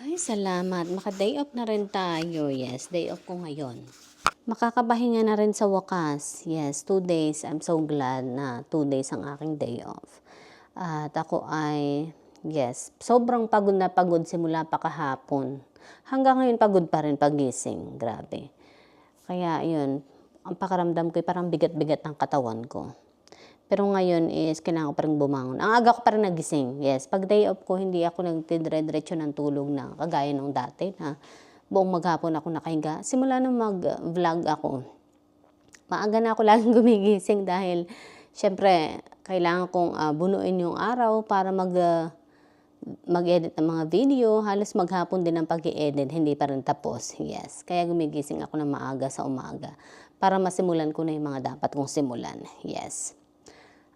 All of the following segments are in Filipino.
Ay, salamat. Maka-day off na rin tayo. Yes, day off ko ngayon. Makakabahinga na rin sa wakas. Yes, two days. I'm so glad na two days ang aking day off. At ako ay, yes, sobrang pagod na pagod simula pa kahapon. Hanggang ngayon pagod pa rin pagising. Grabe. Kaya yun, ang pakaramdam ko ay parang bigat-bigat ng katawan ko. Pero ngayon is kailangan ko pa rin bumangon. Ang aga ko pa rin nagising. Yes, pag day off ko, hindi ako nagtidire-diretso ng tulog na kagaya nung dati na buong maghapon ako nakahiga. Simula nung mag-vlog ako, maaga na ako laging gumigising dahil syempre kailangan kong ah, bunuin yung araw para mag ah, mag-edit ng mga video. Halos maghapon din ang pag edit hindi pa rin tapos. Yes, kaya gumigising ako ng maaga sa umaga para masimulan ko na yung mga dapat kong simulan. Yes.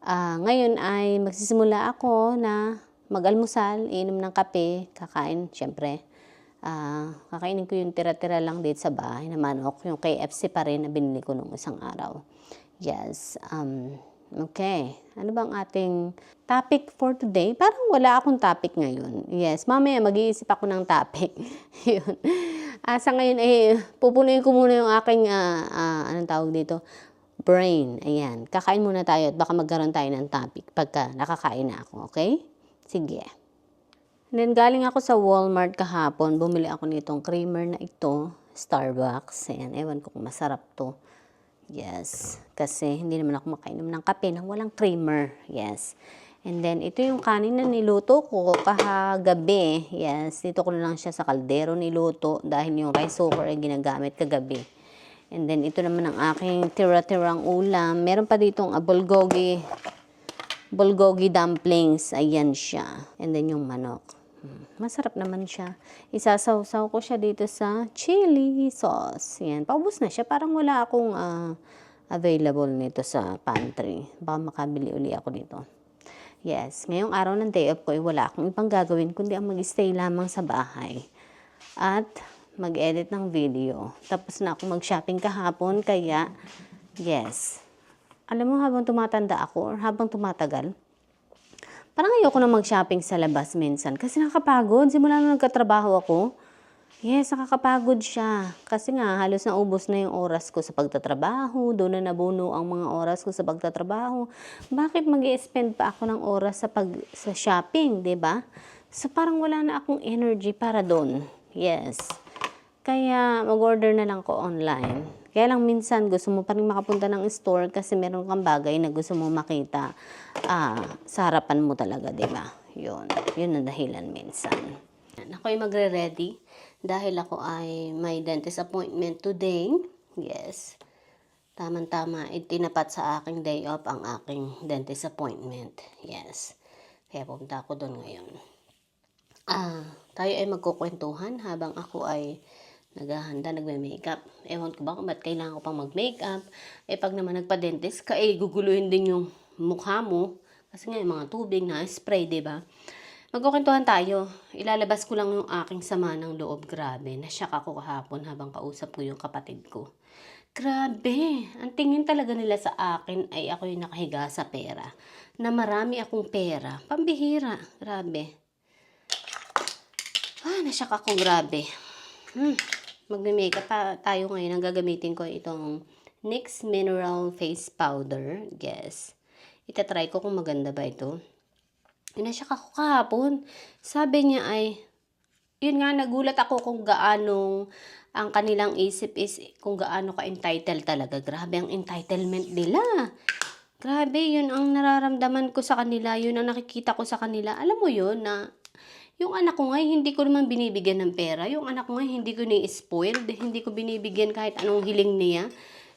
Ah, ngayon ay magsisimula ako na mag-almusal, inom ng kape, kakain, syempre. Ah, kakainin ko yung tira-tira lang dito sa bahay na manok, yung KFC pa rin na binili ko nung isang araw. Yes. Um, okay. Ano bang ating topic for today? Parang wala akong topic ngayon. Yes. Mamaya mag-iisip ako ng topic. Yun. Ah, sa ngayon, eh, pupunuin ko muna yung aking, ah, ah, anong tawag dito? Brain. Ayan. Kakain muna tayo at baka magkaroon tayo ng topic pagka nakakain na ako. Okay? Sige. And then, galing ako sa Walmart kahapon. Bumili ako nitong creamer na ito. Starbucks. Ayan. Ewan ko kung masarap to. Yes. Kasi hindi naman ako makainom ng kape na walang creamer. Yes. And then, ito yung kanin na niluto ko kahagabi. Yes. Dito ko na lang siya sa kaldero niluto dahil yung rice cooker ay ginagamit kagabi. And then, ito naman ang aking tira-tirang ulam. Meron pa ditong ah, bulgogi, bulgogi dumplings. Ayan siya. And then, yung manok. Hmm, Masarap naman siya. Isasaw-saw ko siya dito sa chili sauce. Yan. Paubos na siya. Parang wala akong ah, available nito sa pantry. Baka makabili uli ako nito. Yes. Ngayong araw ng day off ko, eh, wala akong ibang gagawin kundi ang mag-stay lamang sa bahay. At mag-edit ng video. Tapos na ako mag-shopping kahapon, kaya yes. Alam mo, habang tumatanda ako or habang tumatagal, parang ayoko na mag-shopping sa labas minsan kasi nakakapagod. Simula nung nagkatrabaho ako, yes, nakakapagod siya. Kasi nga, halos naubos na yung oras ko sa pagtatrabaho, doon na nabuno ang mga oras ko sa pagtatrabaho. Bakit mag spend pa ako ng oras sa, pag, sa shopping, ba? So parang wala na akong energy para doon. Yes. Kaya mag-order na lang ko online. Kaya lang minsan gusto mo pa rin makapunta ng store kasi meron kang bagay na gusto mo makita ah, sa harapan mo talaga, di ba? Yun. Yun ang dahilan minsan. Ako ay magre-ready dahil ako ay may dentist appointment today. Yes. Tama-tama, itinapat sa aking day off ang aking dentist appointment. Yes. Kaya pumunta ako doon ngayon. Ah, tayo ay magkukwentuhan habang ako ay naghahanda, nagme-makeup. Ewan ko ba kung ba't kailangan ko pang mag-makeup. Eh, pag naman nagpa-dentist ka, eh, guguluhin din yung mukha mo. Kasi nga, mga tubig na spray, di ba? Magkukwentuhan tayo. Ilalabas ko lang yung aking sama ng loob. Grabe, nasyak ako kahapon habang kausap ko yung kapatid ko. Grabe, ang tingin talaga nila sa akin ay ako yung nakahiga sa pera. Na marami akong pera. Pambihira. Grabe. Ah, nasyak ako. Grabe. Hmm. Magme-makeup tayo ngayon. Ang gagamitin ko itong NYX Mineral Face Powder. Yes. Itatry ko kung maganda ba ito. Nasyak ako kahapon. Sabi niya ay, yun nga, nagulat ako kung gaano ang kanilang isip is kung gaano ka-entitled talaga. Grabe ang entitlement nila. Grabe, yun ang nararamdaman ko sa kanila. Yun ang nakikita ko sa kanila. Alam mo yun na yung anak ko nga, hindi ko naman binibigyan ng pera. Yung anak ko nga, hindi ko ni-spoiled. Hindi ko binibigyan kahit anong hiling niya.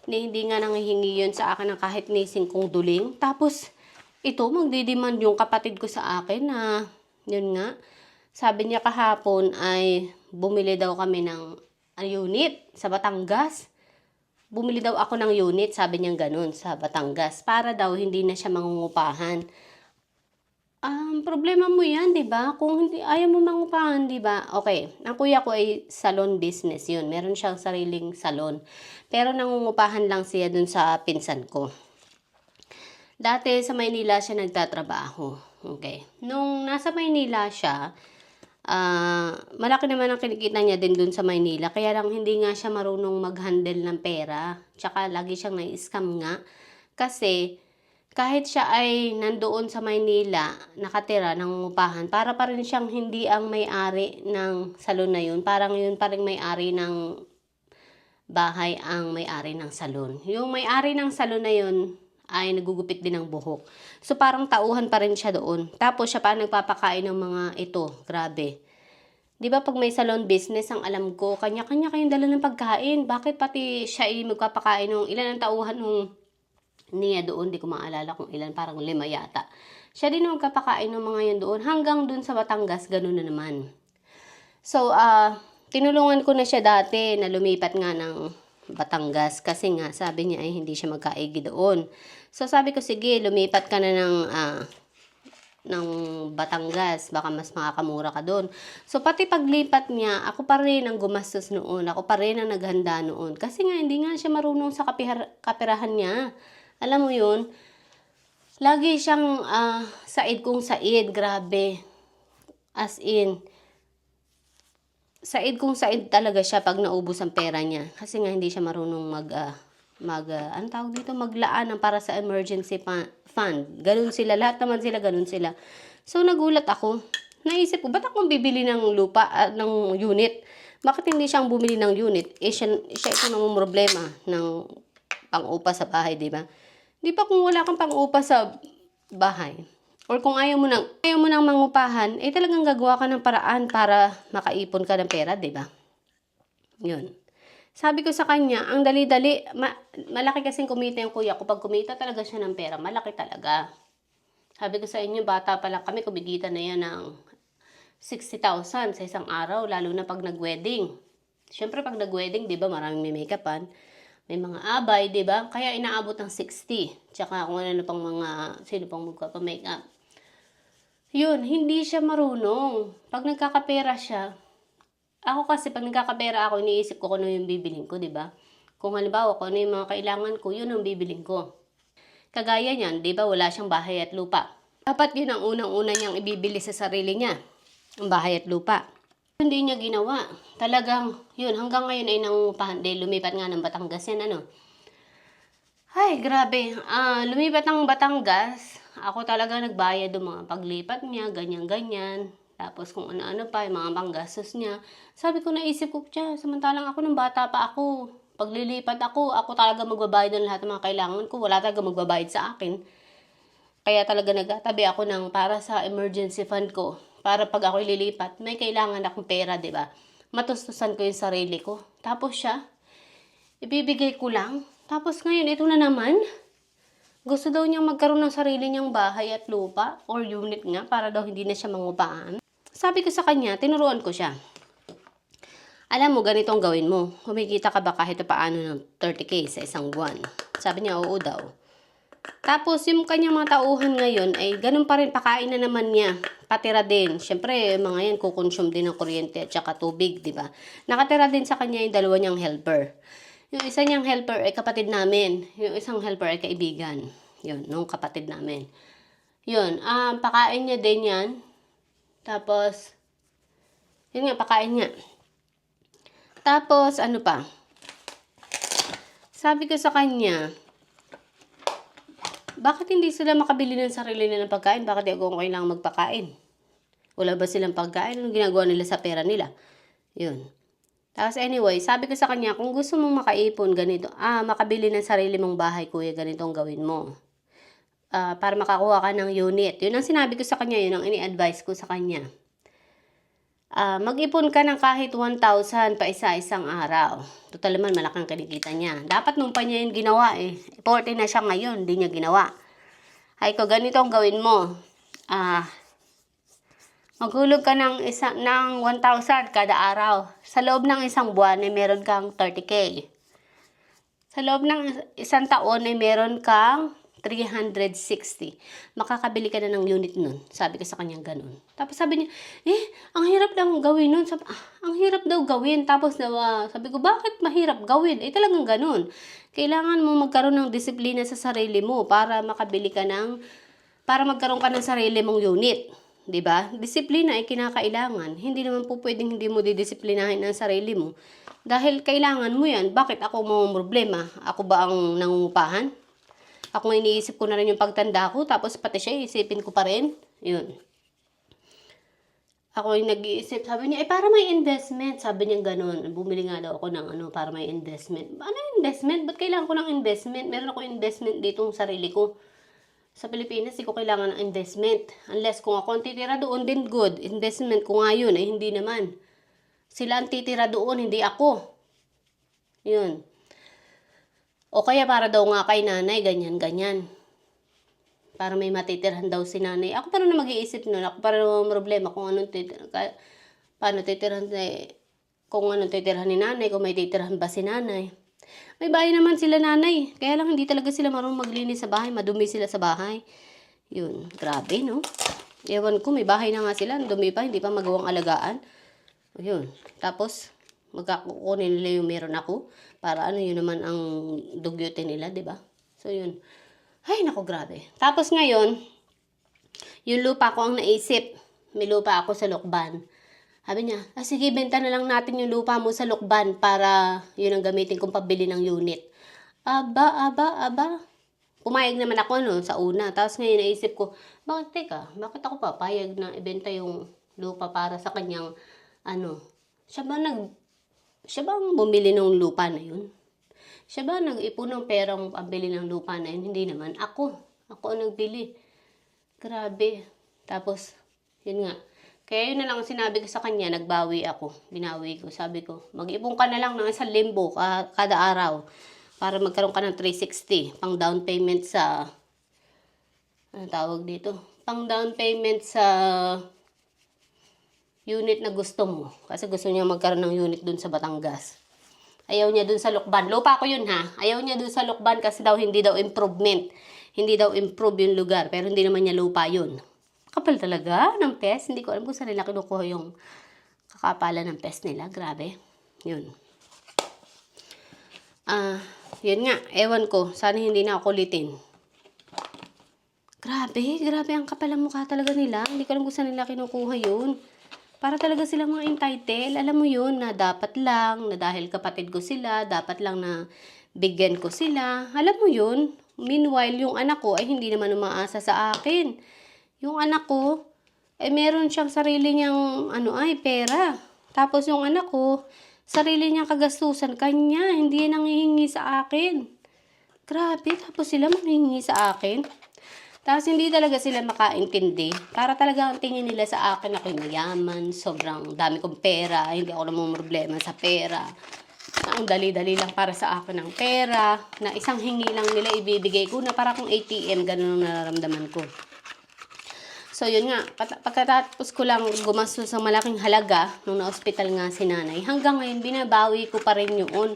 Na hindi nga nangihingi yun sa akin ng kahit ni singkong duling. Tapos, ito, magdidemand yung kapatid ko sa akin na, yun nga, sabi niya kahapon ay bumili daw kami ng unit sa Batangas. Bumili daw ako ng unit, sabi niya ganun, sa Batangas. Para daw hindi na siya mangungupahan. Um, problema mo yan, di ba? Kung hindi, ayaw mo mangupahan, di ba? Okay, ang kuya ko ay salon business yun. Meron siyang sariling salon. Pero nangungupahan lang siya dun sa pinsan ko. Dati sa Maynila siya nagtatrabaho. Okay. Nung nasa Maynila siya, Ah, malaki naman ang kinikita niya din dun sa Maynila. Kaya lang hindi nga siya marunong mag-handle ng pera. Tsaka lagi siyang nai-scam nga. Kasi kahit siya ay nandoon sa Maynila, nakatira, nangungupahan, para pa rin siyang hindi ang may-ari ng salon na yun. Parang yun pa rin may-ari ng bahay ang may-ari ng salon. Yung may-ari ng salon na yun ay nagugupit din ng buhok. So parang tauhan pa rin siya doon. Tapos siya pa nagpapakain ng mga ito. Grabe. 'Di ba pag may salon business, ang alam ko, kanya-kanya kayong dala ng pagkain. Bakit pati siya ay magpapakain ng ilan ang tauhan nung niya doon, di ko maalala kung ilan, parang lima yata. Siya din ang magpapakain ng mga yan doon. Hanggang doon sa Batangas, ganun na naman. So, ah, tinulungan ko na siya dati na lumipat nga ng Batangas kasi nga sabi niya ay hindi siya magkaigi doon. So, sabi ko, sige, lumipat ka na ng, ah, ng Batangas, baka mas makakamura ka doon. So, pati paglipat niya, ako pa rin ang gumastos noon. Ako pa rin ang naghanda noon. Kasi nga, hindi nga siya marunong sa kapihar- kapirahan niya. Alam mo yun, lagi siyang ah, said kung said, grabe. As in, said kung said talaga siya pag naubos ang pera niya. Kasi nga hindi siya marunong mag, ah, mag ah, ano tawag dito, maglaan ng para sa emergency fund. Ganun sila, lahat naman sila ganun sila. So nagulat ako. Naisip ko, ba't akong bibili ng lupa, ah, ng unit? Bakit hindi siyang bumili ng unit? Eh, siya, siya ito nang problema ng pang-upa sa bahay, di ba? Di ba kung wala kang pang-upa sa bahay, or kung ayaw mo nang, ayaw mo nang mangupahan, eh talagang gagawa ka ng paraan para makaipon ka ng pera, di ba? Yun. Sabi ko sa kanya, ang dali-dali, ma- malaki kasing kumita yung kuya ko. Pag kumita talaga siya ng pera, malaki talaga. Sabi ko sa inyo, bata pa lang kami, kumikita na yan ng 60,000 sa isang araw, lalo na pag nag-wedding. Siyempre, pag nag-wedding, di ba, maraming may make-upan. May mga abay, di ba? Kaya inaabot ng 60. Tsaka kung ano pang mga, sino pang magpapa-makeup. Yun, hindi siya marunong. Pag nagkakapera siya, ako kasi pag nagkakapera ako, iniisip ko kung ano yung bibiling ko, di ba? Kung halimbawa, kung ano yung mga kailangan ko, yun ang bibiling ko. Kagaya niyan, di ba, wala siyang bahay at lupa. Dapat yun ang unang-una niyang ibibili sa sarili niya, ang bahay at lupa. Hindi niya ginawa. Talagang, yun, hanggang ngayon ay nangungupahan. Dahil lumipat nga ng Batangas yan, ano. Ay, grabe. Ah, lumipat ng Batangas, ako talaga nagbayad ng mga paglipat niya, ganyan-ganyan. Tapos kung ano-ano pa, yung mga panggastos niya. Sabi ko, naisip ko, siya, samantalang ako nung bata pa ako. Paglilipat ako, ako talaga magbabayad ng lahat ng mga kailangan ko. Wala talaga magbabayad sa akin. Kaya talaga nagtatabi ako ng para sa emergency fund ko. Para pag ako lilipat, may kailangan akong pera, di ba? Matustusan ko yung sarili ko. Tapos siya, ibibigay ko lang. Tapos ngayon, ito na naman. Gusto daw niyang magkaroon ng sarili niyang bahay at lupa or unit nga para daw hindi na siya mangupahan. Sabi ko sa kanya, tinuruan ko siya. Alam mo, ganito ang gawin mo. Kumikita ka ba kahit paano ng 30k sa isang buwan? Sabi niya, oo daw. Tapos, yung kanyang mga tauhan ngayon, ay ganun pa rin, pakain na naman niya. Patira din. Siyempre, mga yan, kukonsume din ng kuryente at saka tubig, di ba? Nakatira din sa kanya yung dalawa niyang helper. Yung isa niyang helper ay kapatid namin. Yung isang helper ay kaibigan. Yun, nung kapatid namin. Yun, ah pakain niya din yan. Tapos, yun nga, pakain niya. Tapos, ano pa? Sabi ko sa kanya, bakit hindi sila makabili ng sarili nila ng pagkain? Bakit di ako kailangang magpakain? Wala ba silang pagkain? Anong ginagawa nila sa pera nila? Yun. Tapos anyway, sabi ko sa kanya, kung gusto mong makaipon, ganito, ah, makabili ng sarili mong bahay, kuya, ganito ang gawin mo. Ah, para makakuha ka ng unit. Yun ang sinabi ko sa kanya, yun ang ini-advise ko sa kanya. Ah, mag-ipon ka ng kahit 1,000 pa isa-isang araw. Total naman, malaking kinikita niya. Dapat nung pa niya yun ginawa eh. 40 na siya ngayon, hindi niya ginawa. Ay ko, ganito ang gawin mo. Ah, maghulog ka ng, isa, ng 1,000 kada araw. Sa loob ng isang buwan ay meron kang 30k. Sa loob ng isang taon ay meron kang 360. Makakabili ka na ng unit nun. Sabi ko sa kanya ganun. Tapos sabi niya, eh, ang hirap lang gawin nun. Sabi, ah, ang hirap daw gawin. Tapos nawa, sabi ko, bakit mahirap gawin? Eh, talagang ganun. Kailangan mo magkaroon ng disiplina sa sarili mo para makabili ka ng, para magkaroon ka ng sarili mong unit. 'di ba? Disiplina ay kinakailangan. Hindi naman po pwedeng hindi mo didisiplinahin ang sarili mo. Dahil kailangan mo 'yan. Bakit ako mo problema? Ako ba ang nangungupahan? Ako iniisip ko na rin yung pagtanda ko, tapos pati siya isipin ko pa rin. 'Yun. Ako yung nag-iisip, sabi niya, eh para may investment. Sabi niya ganun. Bumili nga daw ako ng ano, para may investment. Ano investment? Ba't kailangan ko ng investment? Meron ako investment dito ng sarili ko. Sa Pilipinas, hindi ko kailangan ng investment. Unless kung ako ang titira doon, then good. Investment ko nga yun, eh hindi naman. Sila ang titira doon, hindi ako. Yun. O kaya para daw nga kay nanay, ganyan, ganyan. Para may matitirhan daw si nanay. Ako pa rin na mag-iisip nun. Ako pa rin ang problema kung anong titirhan. Paano titirhan eh, kung anong titirhan ni nanay, kung may titirhan ba si nanay. May bahay naman sila nanay. Kaya lang hindi talaga sila marunong maglinis sa bahay. Madumi sila sa bahay. Yun, grabe no. Ewan ko, may bahay na nga sila. Dumi pa, hindi pa magawang alagaan. Yun. Tapos, magkakukunin nila yung meron ako. Para ano yun naman ang dugyutin nila, di ba? So yun. Ay, nako, grabe. Tapos ngayon, yung lupa ko ang naisip. May lupa ako sa Lokban. Sabi niya, ah, sige, benta na lang natin yung lupa mo sa Lokban para yun ang gamitin kong pabili ng unit. Aba, aba, aba. Pumayag naman ako no, sa una. Tapos ngayon naisip ko, bakit teka, bakit ako papayag na ibenta yung lupa para sa kanyang, ano, siya ba nag, siya ba ang bumili ng lupa na yun? Siya ba nag-ipon ng perang pambili ng lupa na yun? Hindi naman. Ako. Ako ang nagbili. Grabe. Tapos, yun nga. Kaya yun na lang ang sinabi ko sa kanya, nagbawi ako. Binawi ko. Sabi ko, mag-ipon ka na lang ng isang limbo ka- kada araw para magkaroon ka ng 360 pang down payment sa ano tawag dito? Pang down payment sa unit na gusto mo. Kasi gusto niya magkaroon ng unit dun sa Batangas. Ayaw niya dun sa Lukban. Lupa ko yun ha. Ayaw niya dun sa Lukban kasi daw hindi daw improvement. Hindi daw improve yung lugar. Pero hindi naman niya lupa yun. Kapal talaga ng pest. Hindi ko alam kung saan nila kinukuha yung kakapalan ng pest nila. Grabe. Yun. Ah, yun nga. Ewan ko. Sana hindi na ako kulitin. Grabe, grabe ang kapal ang mukha talaga nila. Hindi ko alam kung saan nila kinukuha yun. Para talaga silang mga entitled. Alam mo yun, na dapat lang, na dahil kapatid ko sila, dapat lang na bigyan ko sila. Alam mo yun. Meanwhile, yung anak ko ay hindi naman umaasa sa akin. Yung anak ko, ay meron siyang sarili niyang, ano ay, pera. Tapos yung anak ko, sarili niyang kagastusan kanya. Hindi nangihingi sa akin. Grabe, tapos sila manghihingi sa akin. Tapos hindi talaga sila makaintindi. Para talaga ang tingin nila sa akin ako'y mayaman, sobrang dami kong pera, hindi ako namang problema sa pera. Ang dali-dali lang para sa akin ang pera, na isang hingi lang nila ibibigay ko na para kung ATM, ganun ang nararamdaman ko. So, yun nga, pagkatapos ko lang gumastos ng malaking halaga nung na-hospital nga si nanay, hanggang ngayon binabawi ko pa rin yun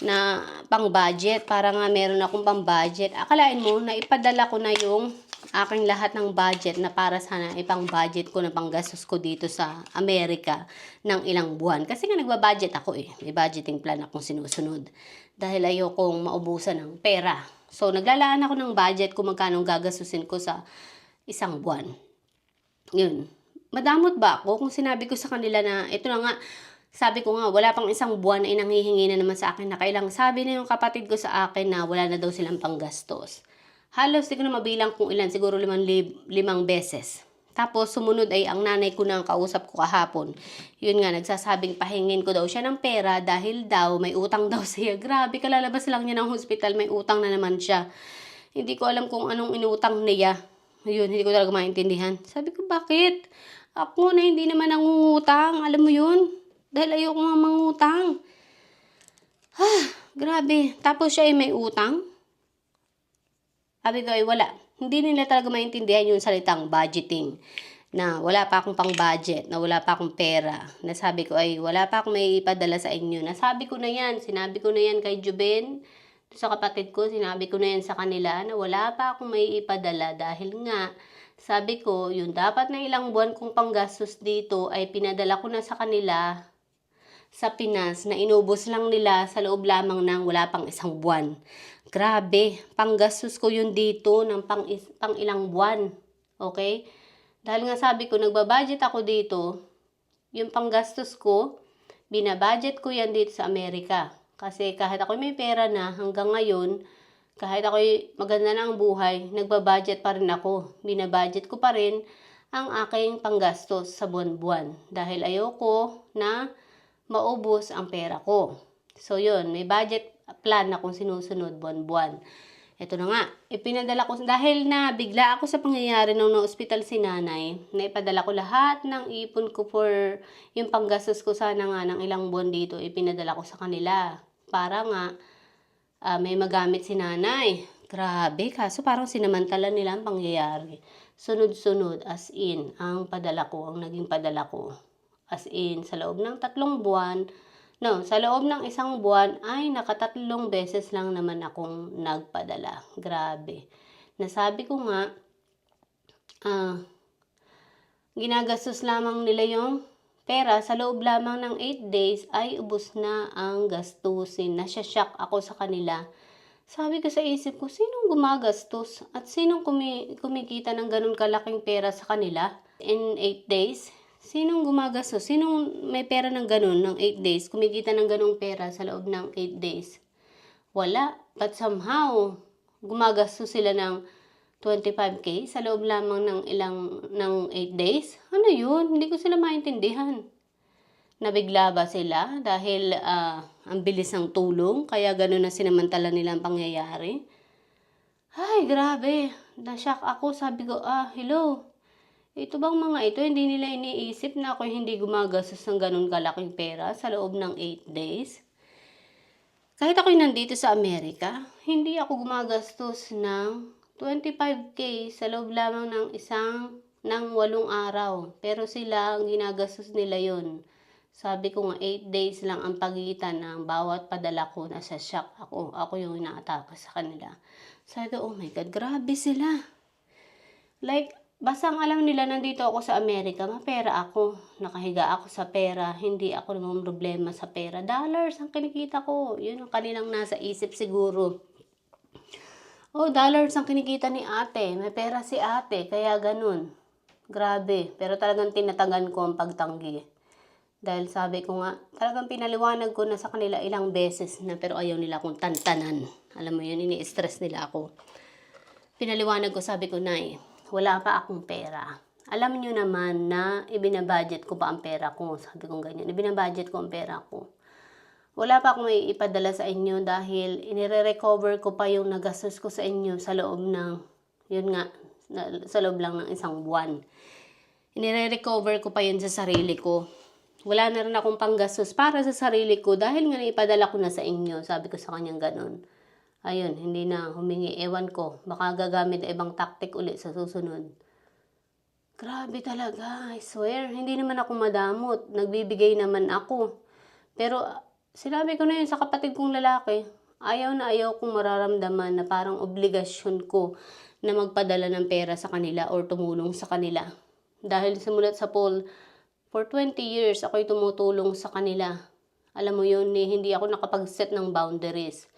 na pang-budget para nga meron akong pang-budget. Akalain mo na ipadala ko na yung aking lahat ng budget na para sana ipang-budget ko na panggastos ko dito sa Amerika ng ilang buwan. Kasi nga nagba-budget ako eh. May budgeting plan akong sinusunod. Dahil ayokong maubusan ng pera. So, naglalaan ako ng budget kung magkano gagastusin ko sa isang buwan. Yun. Madamot ba ako kung sinabi ko sa kanila na ito na nga, sabi ko nga, wala pang isang buwan ay nanghihingi na naman sa akin na kailang sabi na yung kapatid ko sa akin na wala na daw silang panggastos. Halos hindi ko na mabilang kung ilan, siguro limang, lib- limang beses. Tapos sumunod ay ang nanay ko na ang kausap ko kahapon. Yun nga, nagsasabing pahingin ko daw siya ng pera dahil daw may utang daw siya. Grabe, kalalabas lang niya ng hospital, may utang na naman siya. Hindi ko alam kung anong inutang niya. Yun, hindi ko talaga maintindihan. Sabi ko, bakit? Ako na hindi naman nangungutang. Alam mo yun? Dahil ayoko nga mangutang. Ah, grabe. Tapos siya ay may utang. Sabi ko ay wala. Hindi nila talaga maintindihan yung salitang budgeting. Na wala pa akong pang budget, na wala pa akong pera. Nasabi ko ay wala pa akong may ipadala sa inyo. Nasabi ko na yan, sinabi ko na yan kay Juben, sa kapatid ko, sinabi ko na yan sa kanila na wala pa akong may ipadala dahil nga, sabi ko, yung dapat na ilang buwan kong panggastos dito ay pinadala ko na sa kanila sa Pinas na inubos lang nila sa loob lamang ng wala pang isang buwan. Grabe, panggastos ko yun dito ng pang, pang ilang buwan. Okay? Dahil nga sabi ko, nagbabudget ako dito, yung panggastos ko, binabudget ko yan dito sa Amerika. Kasi kahit ako may pera na hanggang ngayon, kahit ako maganda na ang buhay, nagbabudget pa rin ako. Binabudget ko pa rin ang aking panggastos sa buwan-buwan. Dahil ayoko na maubos ang pera ko. So yun, may budget plan na kung sinusunod buwan-buwan. Ito na nga, ipinadala ko, dahil na bigla ako sa pangyayari nung na-hospital si nanay, naipadala ko lahat ng ipon ko for yung panggastos ko sana nga ng ilang buwan dito, ipinadala ko sa kanila. Para nga, ah, may magamit si nanay. Grabe, kaso parang sinamantala nila ang pangyayari. Sunod-sunod, as in, ang padala ko, ang naging padala ko. As in, sa loob ng tatlong buwan, no, sa loob ng isang buwan, ay nakatatlong beses lang naman akong nagpadala. Grabe. Nasabi ko nga, ah, ginagastos lamang nila yung pera sa loob lamang ng 8 days ay ubos na ang gastusin. Nasyasyak ako sa kanila. Sabi ko sa isip ko, sinong gumagastos at sinong kumi- kumikita ng ganun kalaking pera sa kanila in 8 days? Sinong gumagastos? Sinong may pera ng ganun ng 8 days? Kumikita ng ganung pera sa loob ng 8 days? Wala. But somehow, gumagastos sila ng 25k sa loob lamang ng ilang ng 8 days? Ano yun? Hindi ko sila maintindihan. Nabigla ba sila dahil ah, ang bilis ng tulong kaya gano'n na sinamantala nila ang pangyayari? Ay, grabe. Nashock ako. Sabi ko, ah, hello. Ito bang mga ito, hindi nila iniisip na ako hindi gumagastos ng ganun kalaking pera sa loob ng 8 days? Kahit ako'y nandito sa Amerika, hindi ako gumagastos ng 25k sa loob lamang ng isang ng walong araw. Pero sila, ang ginagastos nila yon. Sabi ko nga, 8 days lang ang pagitan ng bawat padala ko. Nasa shock ako. Ako yung inaatake sa kanila. Sabi ko, oh my God, grabe sila. Like, basta ang alam nila, nandito ako sa Amerika, mapera ako. Nakahiga ako sa pera. Hindi ako naman problema sa pera. Dollars ang kinikita ko. Yun ang kanilang nasa isip siguro. Oh, dollars ang kinikita ni ate. May pera si ate, kaya ganun. Grabe. Pero talagang tinatagan ko ang pagtanggi. Dahil sabi ko nga, talagang pinaliwanag ko na sa kanila ilang beses na pero ayaw nila akong tantanan. Alam mo yun, ini-stress nila ako. Pinaliwanag ko, sabi ko, Nay, wala pa akong pera. Alam nyo naman na ibinabudget ko pa ang pera ko. Sabi ko ganyan, ibinabudget ko ang pera ko. Wala pa akong may ipadala sa inyo dahil inire-recover ko pa yung nagastos ko sa inyo sa loob ng, yun nga, sa loob lang ng isang buwan. Inire-recover ko pa yun sa sarili ko. Wala na rin akong panggastos para sa sarili ko dahil nga naipadala ko na sa inyo. Sabi ko sa kanyang ganun. Ayun, hindi na humingi. Ewan ko. Baka gagamit ng ibang tactic ulit sa susunod. Grabe talaga, I swear. Hindi naman ako madamot. Nagbibigay naman ako. Pero ah, sinabi ko na yun sa kapatid kong lalaki. Ayaw na ayaw kong mararamdaman na parang obligasyon ko na magpadala ng pera sa kanila or tumulong sa kanila. Dahil simulat sa poll, for 20 years ako'y tumutulong sa kanila. Alam mo yun, eh, hindi ako nakapag-set ng boundaries.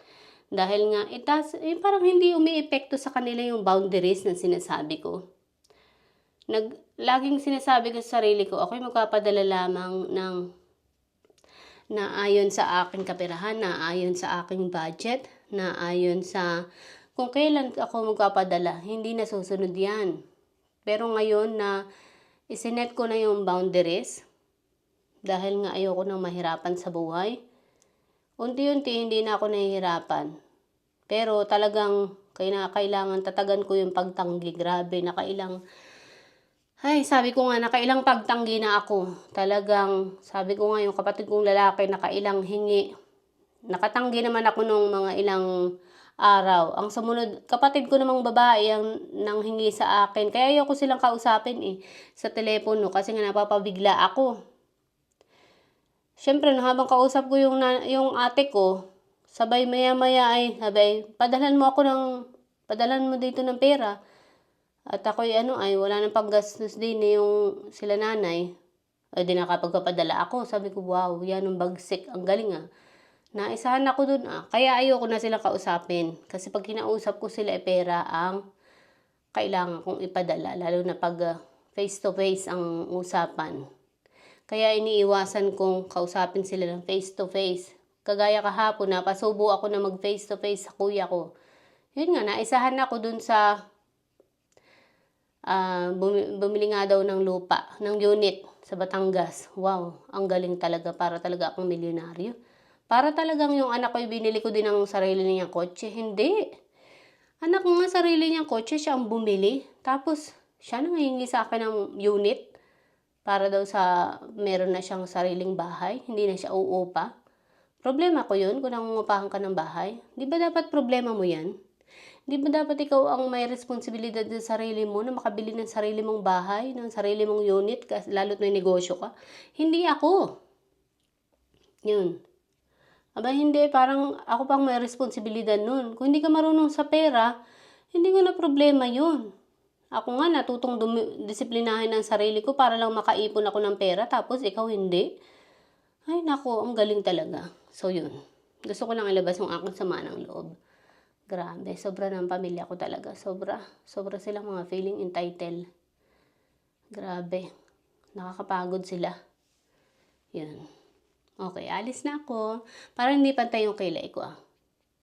Dahil nga, itas, eh, parang hindi umiepekto sa kanila yung boundaries na sinasabi ko nag laging sinasabi ko sa sarili ko, ako'y magpapadala lamang ng na ayon sa aking kapirahan, na ayon sa aking budget, na ayon sa kung kailan ako magpapadala, hindi na susunod yan. Pero ngayon na isinet ko na yung boundaries, dahil nga ayoko nang mahirapan sa buhay, unti-unti hindi na ako nahihirapan. Pero talagang kailangan tatagan ko yung pagtanggi. Grabe, nakailang ay, sabi ko nga, nakailang pagtanggi na ako. Talagang, sabi ko nga, yung kapatid kong lalaki, nakailang hingi. Nakatanggi naman ako nung mga ilang araw. Ang sumunod, kapatid ko namang babae ang nang hingi sa akin. Kaya ayoko silang kausapin eh, sa telepono kasi nga napapabigla ako. Siyempre, habang kausap ko yung, yung ate ko, sabay maya-maya ay, sabay, padalan mo ako ng, padalan mo dito ng pera. At ako'y ano ay, wala nang paggastos din eh, yung sila nanay. Ay di nakapagpapadala ako. Sabi ko, wow, yan ang bagsik. Ang galing ah. Naisahan ako dun ah. Kaya ayoko na sila kausapin. Kasi pag kinausap ko sila, eh, pera ang kailangan kong ipadala. Lalo na pag, face to face ang usapan. Kaya iniiwasan kong kausapin sila ng face to face. Kagaya kahapon, napasubo ako na mag face to face sa kuya ko. Yun nga, naisahan ako dun sa bumi- bumili nga daw ng lupa, ng unit sa Batangas. Wow, ang galing talaga para talaga akong milyonaryo. Para talagang yung anak ko, binili ko din ng sarili niyang kotse. Hindi. Anak ko nga sarili niyang kotse, siya ang bumili. Tapos, siya nang hihingi sa akin ng unit para daw sa meron na siyang sariling bahay. Hindi na siya uupa. Problema ko yun kung nangungupahan ka ng bahay. Di ba dapat problema mo yan? Di ba dapat ikaw ang may responsibilidad sa sarili mo na makabili ng sarili mong bahay, ng sarili mong unit, lalo't may negosyo ka? Hindi ako. Yun. Aba hindi, parang ako pang may responsibilidad nun. Kung hindi ka marunong sa pera, hindi ko na problema yun. Ako nga natutong dumi- disiplinahin ng sarili ko para lang makaipon ako ng pera, tapos ikaw hindi. Ay nako, ang galing talaga. So yun, gusto ko lang ilabas yung aking sama ng loob. Grabe, sobra ng pamilya ko talaga. Sobra. Sobra silang mga feeling entitled. Grabe. Nakakapagod sila. Yun. Okay, alis na ako. Para hindi pantay yung kilay ko ah.